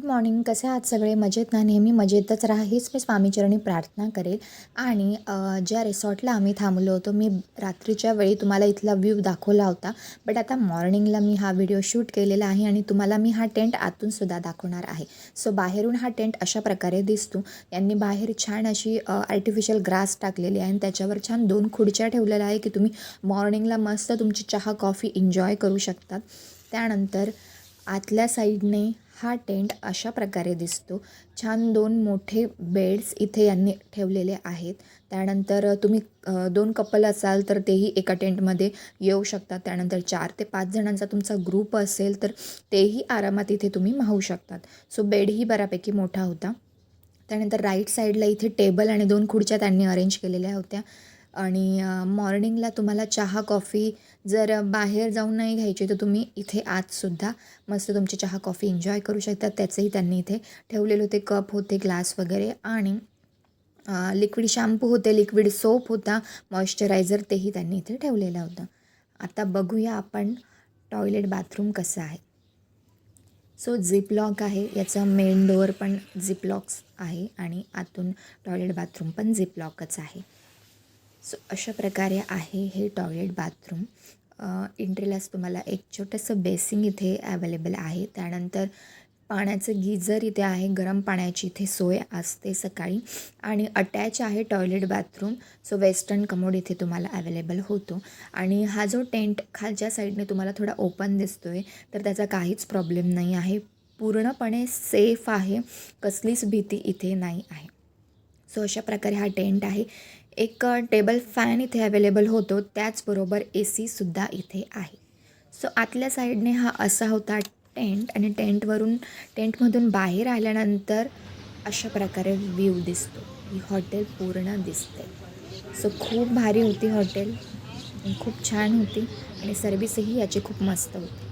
Good morning. कसे आहात सगळे? मजेत ना? नेहमी मजेतच राहा. हीच मी स्वामीचरणी प्रार्थना करेल. आणि ज्या रिसॉर्टला आम्ही थांबलो होतो मी रात्रीच्या वेळी तुम्हाला इथला व्ह्यू दाखवला होता. बट आता मॉर्निंगला मी हा व्हिडिओ शूट केलेला आहे आणि तुम्हाला मी हा टेंट आतूनसुद्धा दाखवणार आहे. सो बाहेरून हा टेंट अशा प्रकारे दिसतो. यांनी बाहेर छान अशी आर्टिफिशियल ग्रास टाकलेली आहे आणि त्याच्यावर छान दोन खुर्च्या ठेवलेल्या आहे की तुम्ही मॉर्निंगला मस्त तुमची चहा कॉफी एन्जॉय करू शकतात. त्यानंतर आतल्या साईडने हा टेंट अशा प्रकारे दिसतो. छान दोन मोठे बेड्स इथे यांनी ठेवलेले आहेत. त्यानंतर तुम्ही दोन कपल असाल तर तेही एका टेंटमध्ये येऊ शकतात. त्यानंतर चार ते पाच जणांचा तुमचा ग्रुप असेल तर तेही आरामात इथे तुम्ही माहू शकतात. सो बेडही बऱ्यापैकी मोठा होता. त्यानंतर राईट साईडला इथे टेबल आणि दोन खुर्च्या त्यांनी अरेंज केलेल्या होत्या. आणि मॉर्निंगला तुम्हाला चहा कॉफी जर बाहेर जाऊन नाही घ्यायची तर तुम्ही इथे आजसुद्धा मस्त तुमची चहा कॉफी एन्जॉय करू शकतात त्याचंही त्यांनी इथे ठेवलेले होते. कप होते ग्लास वगैरे आणि लिक्विड शॅम्पू होते लिक्विड सोप होता मॉइश्चरायझर तेही त्यांनी इथे ठेवलेलं होतं. आता बघूया आपण टॉयलेट बाथरूम कसं आहे. सो झिप लॉक आहे. याचं मेन डोअर पण झिप लॉक्स आहे आणि आतून टॉयलेट बाथरूम पण झिप लॉकच आहे. सो अशा प्रकारे आहे हे टॉयलेट बाथरूम एंट्रीलाच तुम्हाला एक छोटंसं बेसिंग इथे अवेलेबल आहे. त्यानंतर पाण्याचं गिझर इथे आहे गरम पाण्याची इथे सोय असते सकाळी. आणि अटॅच आहे toilet bathroom so western commode इथे तुम्हाला अवेलेबल होतो. आणि हा जो टेंट खालच्या साईडने तुम्हाला थोडा ओपन दिसतो आहे तर त्याचा काहीच प्रॉब्लेम नाही आहे. पूर्णपणे सेफ आहे. कसलीच भीती इथे नाही आहे. सो अशा प्रकारे हा टेंट आहे. एक टेबल फॅन इथे अवेलेबल होतो. त्याचबरोबर ए सीसुद्धा इथे आहे. सो आतल्या साईडने हा असा होता टेंट आणि टेंटवरून टेंटमधून बाहेर आल्यानंतर अशा प्रकारे व्ह्यू दिसतो. ही हॉटेल पूर्ण दिसते. सो खूप भारी होती हॉटेल. खूप छान होती आणि सर्विसही याची खूप मस्त होती.